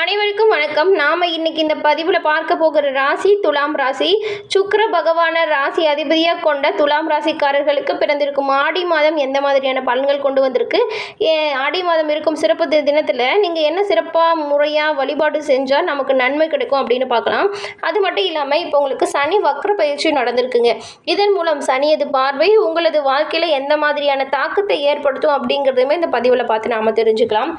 அனைவருக்கும் வணக்கம். நாம் இன்னைக்கு இந்த பதிவில் பார்க்க போகிற ராசி துலாம் ராசி. சுக்கர பகவான ராசி அதிபதியாக கொண்ட துலாம் ராசிக்காரர்களுக்கு பிறந்திருக்கும் ஆடி மாதம் எந்த மாதிரியான பலன்கள் கொண்டு வந்திருக்கு? ஏ, ஆடி மாதம் இருக்கும் சிறப்பு தினத்தில் நீங்கள் என்ன சிறப்பாக முறையாக வழிபாடு செஞ்சால் நமக்கு நன்மை கிடைக்கும் அப்படின்னு பார்க்கலாம். அது மட்டும் இல்லாமல் இப்போ உங்களுக்கு சனி வக்ர பயிற்சி நடந்திருக்குங்க. இதன் மூலம் சனியது பார்வை உங்களது வாழ்க்கையில் எந்த மாதிரியான தாக்கத்தை ஏற்படுத்தும் அப்படிங்கிறதுமே இந்த பதிவில் பார்த்து நாம் தெரிஞ்சுக்கலாம்.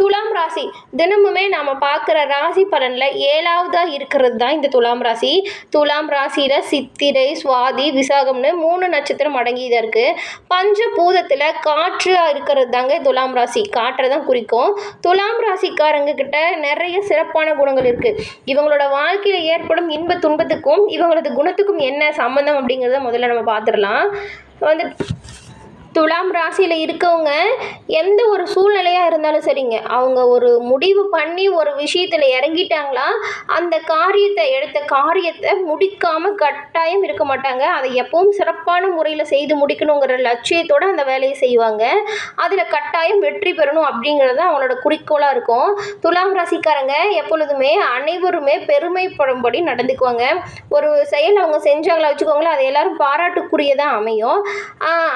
துலாம் ராசி. தினமுமே நாம் பார்க்குற ராசி பலனில் ஏழாவதாக இருக்கிறது தான் இந்த துலாம் ராசி. துலாம் ராசியில் சித்திரை சுவாதி விசாகம்னு மூணு நட்சத்திரம் அடங்கியதாக இருக்குது பஞ்சபூதத்தில் காற்றாக இருக்கிறது தாங்க துலாம் ராசி. காற்றை தான் குறிக்கும். துலாம் ராசிக்காரங்க கிட்ட நிறைய சிறப்பான குணங்கள் இருக்குது இவங்களோட வாழ்க்கையில் ஏற்படும் இன்ப துன்பத்துக்கும் இவங்களது குணத்துக்கும் என்ன சம்மந்தம் அப்படிங்கிறத முதல்ல நம்ம பார்த்துடலாம். வந்து துலாம் ராசியில் இருக்கவங்க எந்த ஒரு சூழ்நிலையாக இருந்தாலும் சரிங்க. அவங்க ஒரு முடிவு பண்ணி ஒரு விஷயத்தில் இறங்கிட்டாங்களா அந்த காரியத்தை எடுத்த காரியத்தை முடிக்காமல் கட்டாயம் இருக்க மாட்டாங்க. அதை எப்பவும் சிறப்பான முறையில் செய்து முடிக்கணுங்கிற லட்சியத்தோடு அந்த வேலையை செய்வாங்க. அதில் கட்டாயம் வெற்றி பெறணும் அப்படிங்கிறது தான் அவங்களோட குறிக்கோளாக இருக்கும். துலாம் ராசிக்காரங்க எப்பொழுதுமே அனைவருமே பெருமைப்படும்படி நடந்துக்குவாங்க. ஒரு செயல் அவங்க செஞ்சாங்களா வச்சுக்கோங்களேன் அது எல்லாரும் பாராட்டுக்குரியதாக அமையும்.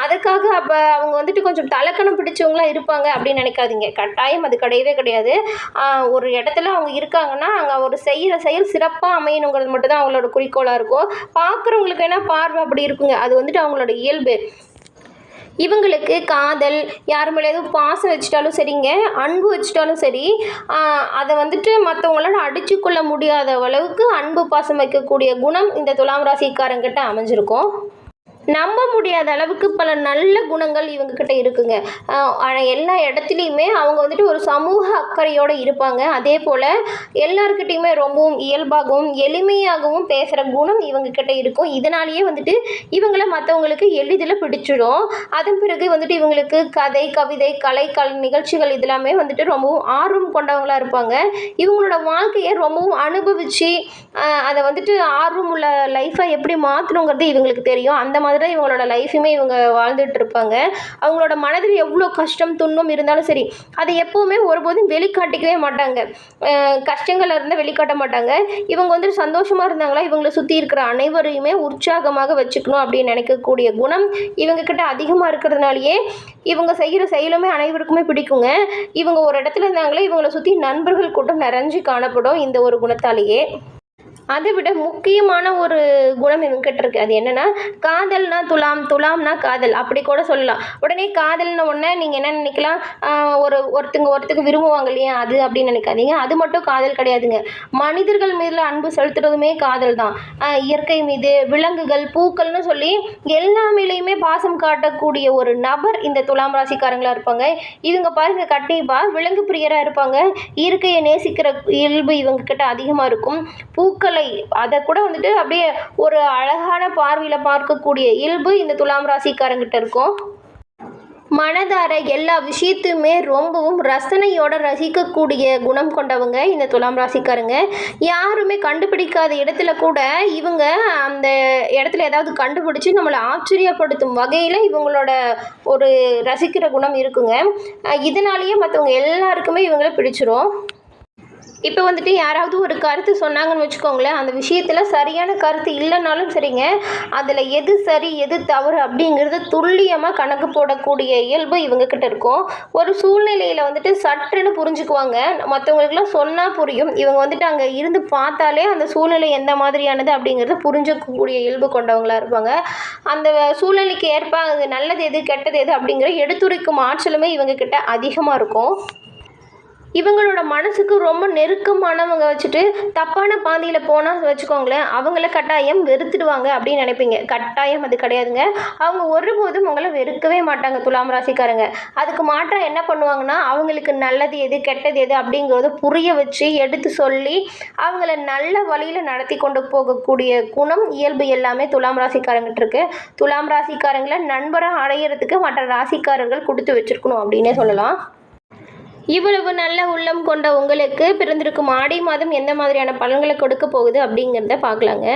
அதற்காக அதுக்காக அப்போ அவங்க வந்துட்டு கொஞ்சம் தலக்கணம் பிடிச்சவங்களா இருப்பாங்க அப்படின்னு நினைக்காதீங்க. கட்டாயம் அது கிடையவே கிடையாது. ஒரு இடத்துல அவங்க இருக்காங்கன்னா அங்கே ஒரு செய்கிற செயல் சிறப்பாக அமையணுங்கிறது மட்டும்தான் அவங்களோட குறிக்கோளாக இருக்கும். பார்க்குறவங்களுக்கு என்ன பார்வை அப்படி இருக்குங்க. அது வந்துட்டு அவங்களோட இயல்பு. இவங்களுக்கு காதல் யார் மேலே பாசம் வச்சுட்டாலும் சரிங்க. அன்பு வச்சுட்டாலும் சரி. அதை வந்துட்டு மற்றவங்களால அடித்து கொள்ள முடியாத அளவுக்கு அன்பு பாசம் வைக்கக்கூடிய குணம் இந்த துலாம் ராசிக்காரங்கிட்ட அமைஞ்சிருக்கும். நம்ப முடியாத அளவுக்கு பல நல்ல குணங்கள் இவங்கக்கிட்ட இருக்குங்க. ஆனால் எல்லா இடத்துலையுமே அவங்க வந்துட்டு ஒரு சமூக அக்கறையோடு இருப்பாங்க. அதே போல் எல்லாருக்கிட்டையுமே ரொம்பவும் இயல்பாகவும் எளிமையாகவும் பேசுகிற குணம் இவங்கக்கிட்ட இருக்கும். இதனாலேயே வந்துட்டு இவங்கள மற்றவங்களுக்கு எளிதில் பிடிச்சிடும். அதன் பிறகு வந்துட்டு இவங்களுக்கு கதை கவிதை கலை கல் நிகழ்ச்சிகள் இதெல்லாமே வந்துட்டு ரொம்பவும் ஆர்வம் கொண்டவங்களாக இருப்பாங்க. இவங்களோட வாழ்க்கையை ரொம்பவும் அனுபவித்து அதை வந்துட்டு ஆர்வம் உள்ள லைஃப்பை எப்படி மாற்றணுங்கிறது இவங்களுக்கு தெரியும். அந்த மாதிரி தான் இவங்களோட லைஃபுமே இவங்க வாழ்ந்துட்டு இருப்பாங்க. அவங்களோட மனதில் எவ்வளோ கஷ்டம் துன்பம் இருந்தாலும் சரி அதை எப்போவுமே ஒருபோதும் வெளிக்காட்டிக்கவே மாட்டாங்க. அஹ் கஷ்டங்கள் இருந்தால் வெளிக்காட்ட மாட்டாங்க. இவங்க வந்து சந்தோஷமாக இருந்தாங்களா? இவங்களை சுற்றி இருக்கிற அனைவரையுமே உற்சாகமாக வச்சுக்கணும் அப்படின்னு நினைக்கக்கூடிய குணம் இவங்க கிட்ட அதிகமாக இருக்கிறதுனாலயே இவங்க செய்கிற செயலுமே அனைவருக்குமே பிடிக்குங்க. இவங்க ஒரு இடத்துல இருந்தாங்களே இவங்களை சுற்றி நண்பர்கள் கூட்டம் நிறைஞ்சு காணப்படும் இந்த ஒரு குணத்தாலேயே. அதை விட முக்கியமான ஒரு குணம் இவங்ககிட்ட இருக்குது அது என்னென்னா காதல்னா துலாம் துலாம்னா காதல். அப்படி கூட சொல்லலாம். உடனே காதல்ன உடனே நீங்கள் என்ன நினைக்கலாம்? ஒரு ஒருத்தங்க ஒருத்தங்க விரும்புவாங்க இல்லையா? அது அப்படின்னு நினைக்காதீங்க. அது மட்டும் காதல் கிடையாதுங்க. மனிதர்கள் மீதில் அன்பு செலுத்துறதுமே காதல் தான். இயற்கை மீது விலங்குகள் பூக்கள்னு சொல்லி எல்லாமேலேயுமே பாசம் காட்டக்கூடிய ஒரு நபர் இந்த துலாம் ராசிக்காரங்களாக இருப்பாங்க. இவங்க பாருங்க கண்டிப்பாக விலங்கு பிரியராக இருப்பாங்க. இயற்கையை நேசிக்கிற இயல்பு இவங்க கிட்ட அதிகமாக இருக்கும். பூக்களை அதை கூட வந்துட்டு அப்படியே ஒரு அழகான பார்வையில் பார்க்கக்கூடிய இயல்பு இந்த துலாம் ராசிக்காரங்கிட்ட இருக்கும். மனதார எல்லா விஷயத்தையுமே ரொம்பவும் ரசனையோட ரசிக்கக்கூடிய குணம் கொண்டவங்க இந்த துலாம் ராசிக்காரங்க. யாருமே கண்டுபிடிக்காத இடத்துல கூட இவங்க அந்த இடத்துல ஏதாவது கண்டுபிடிச்சி நம்மளை ஆச்சரியப்படுத்தும் வகையில் இவங்களோட ஒரு ரசிக்கிற குணம் இருக்குங்க. இதனாலேயே மற்றவங்க எல்லாருக்குமே இவங்களை பிடிச்சிரும். இப்போ வந்துட்டு யாராவது ஒரு கருத்து சொன்னாங்கன்னு வச்சுக்கோங்களேன் அந்த விஷயத்தில் சரியான கருத்து இல்லைனாலும் சரிங்க அதில் எது சரி எது தவறு அப்படிங்கிறது துல்லியமாக கணக்கு போடக்கூடிய இயல்பு இவங்கக்கிட்ட இருக்கும். ஒரு சூழ்நிலையில் வந்துட்டு சட்டுன்னு புரிஞ்சுக்குவாங்க. மற்றவங்களுக்குலாம் சொன்னால் புரியும். இவங்க வந்துட்டு அங்கே இருந்து பார்த்தாலே அந்த சூழ்நிலை எந்த மாதிரியானது அப்படிங்கிறத புரிஞ்சக்கூடிய இயல்பு கொண்டவங்களா இருப்பாங்க. அந்த சூழ்நிலைக்கு ஏற்ப அது நல்லது எது கெட்டது எது அப்படிங்கிற எடுத்துரைக்கும் ஆற்றலுமே இவங்கக்கிட்ட அதிகமாக இருக்கும். இவங்களோட மனசுக்கு ரொம்ப நெருக்கமானவங்க வச்சுட்டு தப்பான பாதையில் போனால் வச்சுக்கோங்களேன் அவங்கள கட்டாயம் வெறுத்துடுவாங்க அப்படின்னு நினைப்பீங்க. கட்டாயம் அது கிடையாதுங்க. அவங்க ஒருபோதும் உங்களை வெறுக்கவே மாட்டாங்க துலாம் ராசிக்காரங்க. அதுக்கு மாற்றம் என்ன பண்ணுவாங்கன்னா அவங்களுக்கு நல்லது எது கெட்டது எது அப்படிங்கிறத புரிய வச்சு எடுத்து சொல்லி அவங்கள நல்ல வழியில் நடத்தி கொண்டு போகக்கூடிய குணம் இயல்பு எல்லாமே துலாம் ராசிக்காரங்கிட்ட இருக்கு. துலாம் ராசிக்காரங்களை நண்பராக அடையிறதுக்கு மற்ற ராசிக்காரர்கள் கொடுத்து வச்சிருக்கணும் அப்படின்னே சொல்லலாம். இவ்வளவு நல்ல உள்ளம் கொண்ட உங்களுக்கு பிறந்திருக்கும் ஆடி மாதம் எந்த மாதிரியான பலன்களை கொடுக்க போகுது அப்படிங்கிறத பார்க்கலாங்க.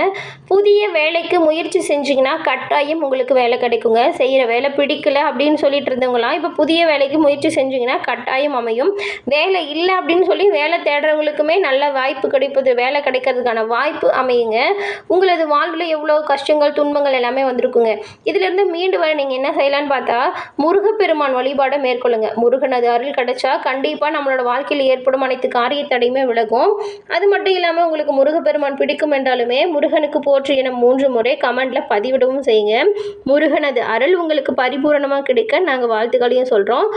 புதிய வேலைக்கு முயற்சி செஞ்சீங்கன்னா கட்டாயம் உங்களுக்கு வேலை கிடைக்குங்க. செய்கிற வேலை பிடிக்கல அப்படின்னு சொல்லிட்டு இருந்தவங்களாம் இப்போ புதிய வேலைக்கு முயற்சி செஞ்சீங்கன்னா கட்டாயம் அமையும். வேலை இல்லை அப்படின்னு சொல்லி வேலை தேடுறவங்களுக்குமே நல்ல வாய்ப்பு கிடைப்பது வேலை கிடைக்கிறதுக்கான வாய்ப்பு அமையுங்க. உங்களது வாழ்வில் எவ்வளோ கஷ்டங்கள் துன்பங்கள் எல்லாமே வந்திருக்குங்க. இதிலிருந்து மீண்டு வர நீங்கள் என்ன செய்யலான்னு பார்த்தா முருகப்பெருமான் வழிபாடை மேற்கொள்ளுங்க. முருகனது அருள் கிடைச்சா கண்டிப்பாக நம்மளோட வாழ்க்கையில் ஏற்படும் அனைத்து காரிய தடையுமே விலகும். அது மட்டும் இல்லாமல் உங்களுக்கு முருகப்பெருமான் பிடிக்கும் என்றாலுமே முருகனுக்கு போற்று என மூன்று முறை கமெண்ட்டில் பதிவிடவும் செய்யுங்க. முருகனது அருள் உங்களுக்கு பரிபூரணமாக கிடைக்க நாங்கள் வாழ்த்துக்களையும் சொல்கிறோம்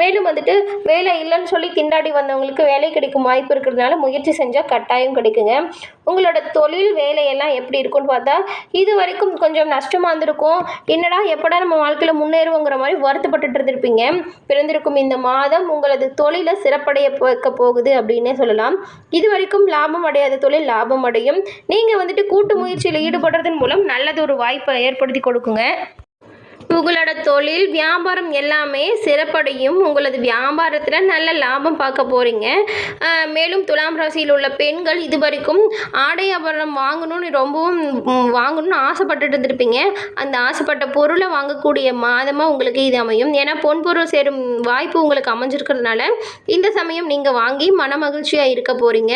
மேலும் வந்துட்டு வேலை இல்லைன்னு சொல்லி திண்டாடி வந்தவங்களுக்கு வேலை கிடைக்கும் வாய்ப்பு இருக்கிறதுனால முயற்சி செஞ்சால் கட்டாயம் கிடைக்குங்க. உங்களோட தொழில் வேலையெல்லாம் எப்படி இருக்கும்னு பார்த்தா இது வரைக்கும் கொஞ்சம் நஷ்டமாக இருந்திருக்கும். என்னடா எப்படா நம்ம வாழ்க்கையில் முன்னேறுவோங்கிற மாதிரி வருத்தப்பட்டுட்டு இருந்திருப்பீங்க. பிறந்திருக்கும் இந்த மாதம் உங்களது தொழிலை சிறப்படைய வைக்க போகுது அப்படின்னே சொல்லலாம். இது வரைக்கும் லாபம் அடையாத தொழில் லாபம் அடையும். நீங்கள் வந்துட்டு கூட்டு முயற்சியில் ஈடுபடுறதன் மூலம் நல்லது ஒரு வாய்ப்பை ஏற்படுத்தி கொடுக்குங்க. உங்களோட தொழில் வியாபாரம் எல்லாமே சிறப்படையும். உங்களது வியாபாரத்தில் நல்ல லாபம் பார்க்க போகிறீங்க மேலும் துலாம் ராசியில் உள்ள பெண்கள் இது வரைக்கும் ஆடை ஆபரணம் வாங்கணும்னு ரொம்பவும் வாங்கணும்னு ஆசைப்பட்டுட்டு இருந்திருப்பீங்க. அந்த ஆசைப்பட்ட பொருளை வாங்கக்கூடிய மாதமாக உங்களுக்கு இது அமையும். ஏன்னா பொன்பொருள் சேரும் வாய்ப்பு உங்களுக்கு அமைஞ்சிருக்கிறதுனால இந்த சமயம் நீங்கள் வாங்கி மன மகிழ்ச்சியாக இருக்க போகிறீங்க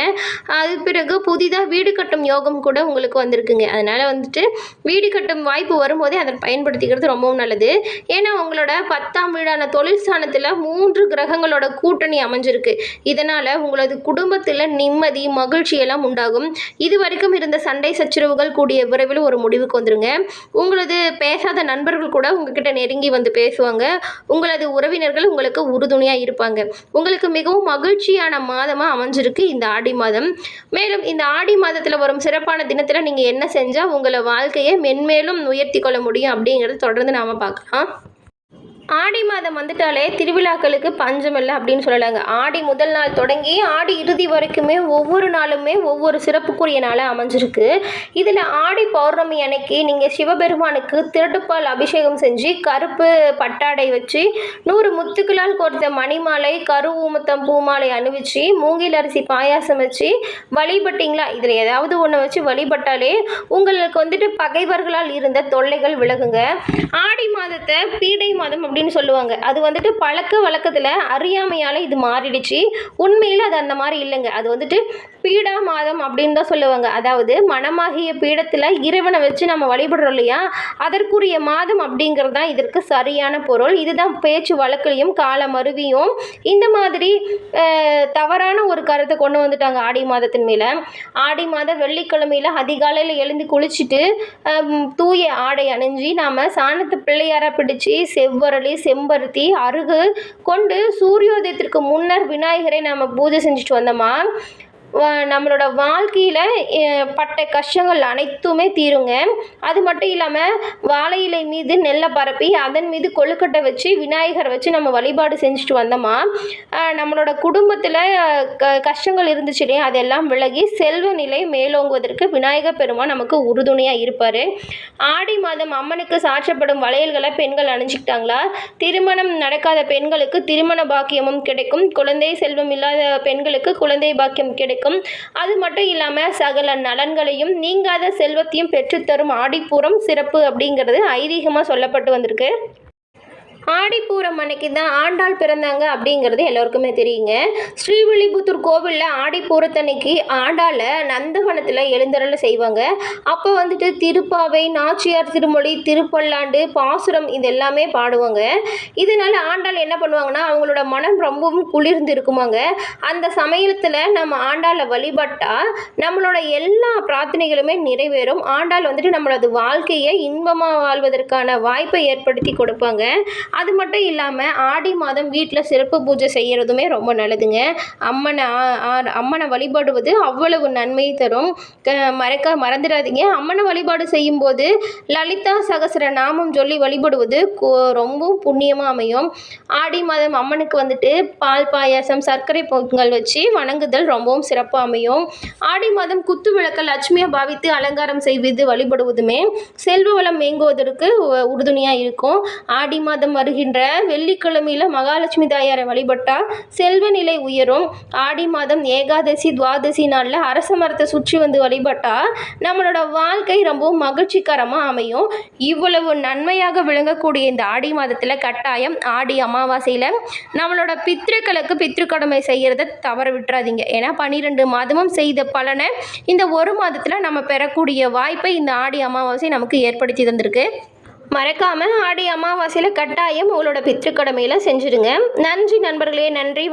அது பிறகு புதிதாக வீடு கட்டும் யோகம் கூட உங்களுக்கு வந்திருக்குங்க. அதனால் வந்துட்டு வீடு கட்டும் வாய்ப்பு வரும்போதே அதை பயன்படுத்திக்கிறது ரொம்பவும் நல்லது. நல்லது ஏன்னா உங்களோட பத்தாம் வீடான தொழில் ஸ்தானத்தில் மூன்று கிரகங்களோட கூட்டணி அமைஞ்சிருக்கு. இதனால் உங்களது குடும்பத்தில் நிம்மதி மகிழ்ச்சி எல்லாம் உண்டாகும். இது வரைக்கும் இருந்த சண்டை சச்சரவுகள் கூடிய விரைவில் ஒரு முடிவுக்கு வந்துருங்க. உங்களது பேசாத நண்பர்கள் கூட உங்ககிட்ட நெருங்கி வந்து பேசுவாங்க. உங்களது உறவினர்கள் உங்களுக்கு உறுதுணையாக இருப்பாங்க. உங்களுக்கு மிகவும் மகிழ்ச்சியான மாதமாக அமைஞ்சிருக்கு இந்த ஆடி மாதம். மேலும் இந்த ஆடி மாதத்தில் வரும் சிறப்பான தினத்தில் நீங்கள் என்ன செஞ்சால் உங்களை வாழ்க்கையை மென்மேலும் உயர்த்தி கொள்ள முடியும் அப்படிங்கிறத தொடர்ந்து நாம் பார்க்கலாம். ஆடி மாதம் வந்துட்டாலே திருவிழாக்களுக்கு பஞ்சம் இல்லை அப்படின்னு சொல்லலாங்க. ஆடி முதல் நாள் தொடங்கி ஆடி இறுதி வரைக்குமே ஒவ்வொரு நாளுமே ஒவ்வொரு சிறப்புக்குரிய நாளாக அமைஞ்சிருக்கு. இதில் ஆடி பௌர்ணமி அன்னைக்கு நீங்கள் சிவபெருமானுக்கு திருட்டுப்பால் அபிஷேகம் செஞ்சு கருப்பு பட்டாடை வச்சு நூறு முத்துக்களால் கோர்த்த மணிமாலை கரு ஊமத்தம் பூமாலை அணிவிச்சு மூங்கில் அரிசி பாயாசம் வச்சு வழிபட்டிங்களா? இதில் ஏதாவது ஒன்று வச்சு வழிபட்டாலே உங்களுக்கு வந்துட்டு பகைவர்களால் இருந்த தொல்லைகள் விலகுங்க. ஆடி மாதத்தை பீடை மாதம் அப்படின்னு சொல்லுவாங்க. அது வந்துட்டு பழக்க வழக்கத்தில் அறியாமையால் இது மாறிடுச்சு. உண்மையில் அது அந்த மாதிரி இல்லைங்க. அது வந்துட்டு பீடா மாதம் அப்படின்னு தான் சொல்லுவாங்க. அதாவது மனமாகிய பீடத்தில் இறைவனை வச்சு நம்ம வழிபடுறோம் இல்லையா? அதற்குரிய மாதம் அப்படிங்கிறது தான் இதற்கு சரியான பொருள். இதுதான் பேச்சு வழக்கிலையும் கால மருவியும். இந்த மாதிரி தவறான ஒரு கருத்தை கொண்டு வந்துட்டாங்க ஆடி மாதத்தின் மேலே. ஆடி மாத வெள்ளிக்கிழமையில் அதிகாலையில் எழுந்து குளிச்சுட்டு தூய ஆடை அணிஞ்சு நாம் சாணத்தை பிள்ளையார செவ்வரல் செவ்வரளி செம்பருத்தி அருகு கொண்டு சூரியோதயத்திற்கு முன்னர் விநாயகரை நம்ம பூஜை செஞ்சுட்டு வந்தோமா? நம்மளோட வாழ்க்கையில் பட்ட கஷ்டங்கள் அனைத்துமே தீருங்க. அது மட்டும் இல்லாமல் வாழை இலை மீது நெல்லை பரப்பி அதன் மீது கொழுக்கட்டை வச்சு விநாயகரை வச்சு நம்ம வழிபாடு செஞ்சுட்டு வந்தோமா நம்மளோட குடும்பத்தில் க கஷ்டங்கள் இருந்துச்சு இல்லையா அதெல்லாம் விலகி செல்வ நிலை மேலோங்குவதற்கு விநாயகர் பெருமான் நமக்கு உறுதுணையாக இருப்பார். ஆடி மாதம் அம்மனுக்கு சாற்றப்படும் வளையல்களை பெண்கள் அணிஞ்சிக்கிட்டாங்களா? திருமணம் நடக்காத பெண்களுக்கு திருமண பாக்கியமும் கிடைக்கும். குழந்தை செல்வம் இல்லாத பெண்களுக்கு குழந்தை பாக்கியம் கிடைக்கும். அது மட்டும் இல்லாமல் சகல நலன்களையும் நீங்காத செல்வத்தையும் பெற்றுத்தரும் ஆடிப்பூரம் சிறப்பு அப்படிங்கிறது ஐதீகமாக சொல்லப்பட்டு வந்திருக்கு. ஆடிப்பூரம் அன்னைக்கு தான் ஆண்டாள் பிறந்தாங்க அப்படிங்கிறது எல்லோருக்குமே தெரியுங்க. ஸ்ரீவில்லிபுத்தூர் கோவிலில் ஆடிப்பூரத்தன்னைக்கு ஆண்டாளை நந்தவனத்தில் எழுந்தருளை செய்வாங்க. அப்போ வந்துட்டு திருப்பாவை நாச்சியார் திருமொழி திருப்பல்லாண்டு பாசுரம் இது எல்லாமே பாடுவாங்க. இதனால் ஆண்டாள் என்ன பண்ணுவாங்கன்னா அவங்களோட மனம் ரொம்பவும் குளிர்ந்து இருக்குமாங்க. அந்த சமயத்தில் நம்ம ஆண்டாளை வழிபட்டால் நம்மளோட எல்லா பிரார்த்தனைகளுமே நிறைவேறும். ஆண்டாள் வந்துட்டு நம்மளது வாழ்க்கையை இன்பமாக வாழ்வதற்கான வாய்ப்பை ஏற்படுத்தி கொடுப்பாங்க. அது மட்டும் இல்லாமல் ஆடி மாதம் வீட்டில் சிறப்பு பூஜை செய்கிறதுமே ரொம்ப நல்லதுங்க. அம்மனை அம்மனை வழிபடுவது அவ்வளவு நன்மை தரும். மறக்க மறந்துடாதீங்க. அம்மனை வழிபாடு செய்யும்போது லலிதா சகஸ்ர நாமம் சொல்லி வழிபடுவது ரொம்பவும் புண்ணியமாக அமையும். ஆடி மாதம் அம்மனுக்கு வந்துட்டு பால் பாயாசம் சர்க்கரை பொங்கல் வச்சு வணங்குதல் ரொம்பவும் சிறப்பாக அமையும். ஆடி மாதம் குத்து விளக்க லட்சுமியை பாவித்து அலங்காரம் செய்வது வழிபடுவதுமே செல்வ வளம் மேங்குவதற்கு உறுதுணையாக இருக்கும். ஆடி மாதம் வர வருகின்ற வெள்ளிக்கிழமையில் மகாலட்சுமி தாயாரை வழிபட்டால் செல்வ நிலை உயரும். ஆடி மாதம் ஏகாதசி துவாதசி நாளில் அரச மரத்தை சுற்றி வந்து வழிபட்டால் நம்மளோட வாழ்க்கை ரொம்பவும் மகிழ்ச்சிகரமாக அமையும். இவ்வளவு நன்மையாக விளங்கக்கூடிய இந்த ஆடி மாதத்தில் கட்டாயம் ஆடி அமாவாசையில் நம்மளோட பித்ருக்களுக்கு பித்ருக்கடமை செய்கிறத தவற விட்டுறாதீங்க. ஏன்னா பன்னிரெண்டு மாதமும் செய்த பலனை இந்த ஒரு மாதத்தில் நம்ம பெறக்கூடிய வாய்ப்பை இந்த ஆடி அமாவாசை நமக்கு ஏற்படுத்தி தந்திருக்கு. மறக்காமல் ஆடி அமாவாசையில் கட்டாயம் உங்களோட பித்ருக்கடமையில் செஞ்சுருங்க. நன்றி நண்பர்களே நன்றி